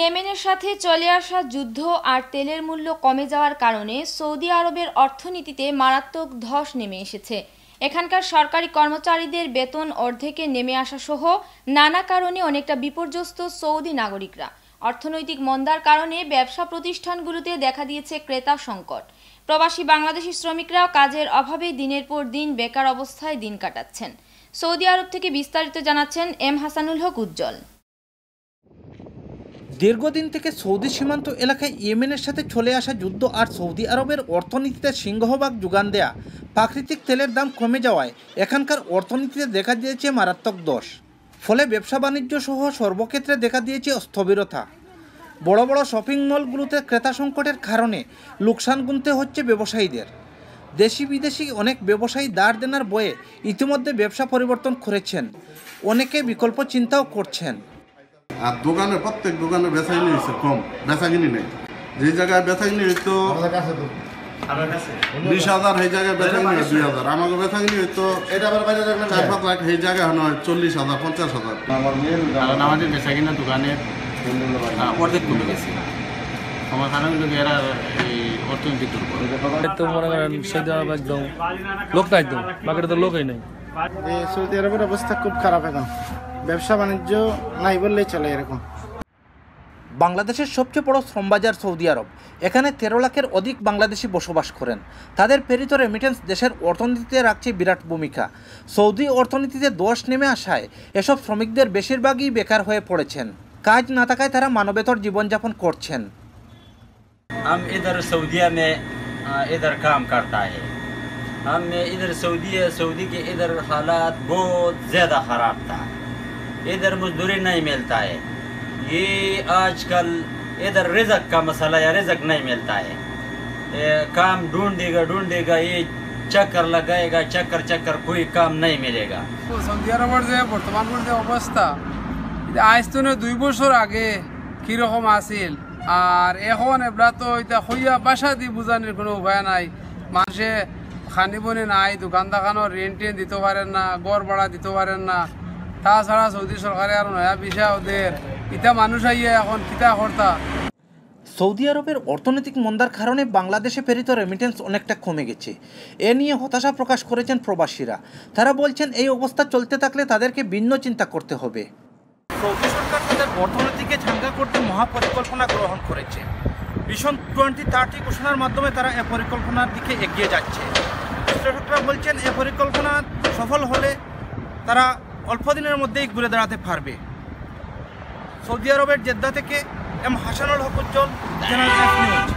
ইয়েমেনের সাথে চলে আসা যুদ্ধ আর তেলের মূল্য কমে যাওয়ার কারণে সৌদি আরবের অর্থনীতিতে মারাত্মক ধস নেমে এসেছে। এখানকার সরকারি কর্মচারীদের বেতন অর্ধেকে নেমে আসা সহ নানা কারণে অনেকটা বিপর্যস্ত সৌদি নাগরিকরা। অর্থনৈতিক মন্দার কারণে ব্যবসা প্রতিষ্ঠানগুলোতে দেখা দিয়েছে ক্রেতা সংকট। প্রবাসী বাংলাদেশি শ্রমিকরাও কাজের অভাবে দিনের পর দিন বেকার অবস্থায় দিন কাটাচ্ছেন। সৌদি আরব থেকে বিস্তারিত জানাচ্ছেন এম হাসানুল হক উজ্জ্বল। দীর্ঘদিন থেকে সৌদি সীমান্ত এলাকায় ইয়েমেনের সাথে চলে আসা যুদ্ধ আর সৌদি আরবের অর্থনীতিতে সিংহভাগ যোগান দেয়া প্রাকৃতিক তেলের দাম কমে যাওয়ায় এখানকার অর্থনীতিতে দেখা দিয়েছে মারাত্মক দোষ। ফলে ব্যবসা বাণিজ্য সহ সর্বক্ষেত্রে দেখা দিয়েছে স্থবিরতা বড় বড় শপিং মলগুলোতে ক্রেতা সংকটের কারণে লোকসান গুনতে হচ্ছে ব্যবসায়ীদের। দেশি বিদেশি অনেক ব্যবসায়ী দাঁড় দেনার বয়ে ইতিমধ্যে ব্যবসা পরিবর্তন করেছেন। অনেকে বিকল্প চিন্তাও করছেন। আর দোকানে প্রত্যেক দোকানে বেচাকিনি হয়েছে কম বেচাকিনি নেই। যে জায়গায় বেচাকিনি হইতো বিশ হাজার সেই জায়গায় বেচাকিনি হয় দুই হাজার। আমাকে বেচাকিনি হইতো চার পাঁচ লাখ সেই জায়গায় হয় চল্লিশ হাজার পঞ্চাশ হাজার। আমাদের বেচা কিনা দোকানের অর্ধেক কমে গেছে। আমার কারণ এরা এই অর্থনৈতিক দুর্বল তো মনে করেন সৌদি আরব একদম লোক নাই একদম বাকিটা তো লোকই নেই। সৌদি আরবের অবস্থা খুব খারাপ এখন। ব্যবসা বাণিজ্য নাই বললেই চলে এরকম বাংলাদেশের সবচেয়ে বড় শ্রমবাজার সৌদি আরব এখানে তেরো লাখের অধিক বাংলাদেশি বসবাস করেন তাদের প্রেরিত রেমিটেন্স দেশের অর্থনীতিতে রাখছে বিরাট ভূমিকা সৌদি অর্থনীতিতে দোষ নেমে আসায় এসব শ্রমিকদের বেশিরভাগই বেকার হয়ে পড়েছেন কাজ না থাকায় তারা মানবেতর জীবনযাপন করছেন हम इधर सऊदीया में आ, इधर काम करता है हम इधर सऊदी सऊदी के इधर हालात बहुत ज़्यादा ख़राब था इधर मजदूरी नहीं मिलता है ये आजकल इधर रिजक का मसला या रिजक नहीं मिलता है ये काम ढूंढेगा ढूंढेगा ये चक्कर लगाएगा चक्कर चक्कर कोई काम नहीं मिलेगा সৌদি আরবের যে বর্তমান যে অবস্থা এটা আজ তো না দুই বছর আগে কিরকম আছিল আর এখন এবলা তো এটা হইয়া বাসা দি বুঝানোর কোনো উপায় নাই মানুষে খানি বনি নাই দোকান দোকানও রেন্ট টেন দিতে পারেন না গড় ভাড়া দিতে পারেন না তাছাড়া সৌদি সরকারে আর নয়া বিষা ওদের। ইটা মানুষ আইয়া এখন কিতা কর্তা? সৌদি আরবের অর্থনৈতিক মন্দার কারণে বাংলাদেশে প্রেরিত রেমিটেন্স অনেকটা কমে গেছে। এ নিয়ে হতাশা প্রকাশ করেছেন প্রবাসীরা। তারা বলছেন এই অবস্থা চলতে থাকলে তাদেরকে ভিন্ন চিন্তা করতে হবে। সৌদি সরকার তাদের অর্থনীতিকে চাঙ্গা করতে মহাপরিকল্পনা গ্রহণ করেছে। ভীষণ টোয়েন্টি থার্টি ঘোষণার মাধ্যমে তারা এ পরিকল্পনার দিকে এগিয়ে যাচ্ছে। বিশ্লেষকরা বলছেন এ পরিকল্পনা সফল হলে তারা অল্প দিনের মধ্যেই ঘুরে দাঁড়াতে পারবে। সৌদি আরবের জেদ্দা থেকে M Hasanul Haquzzal general news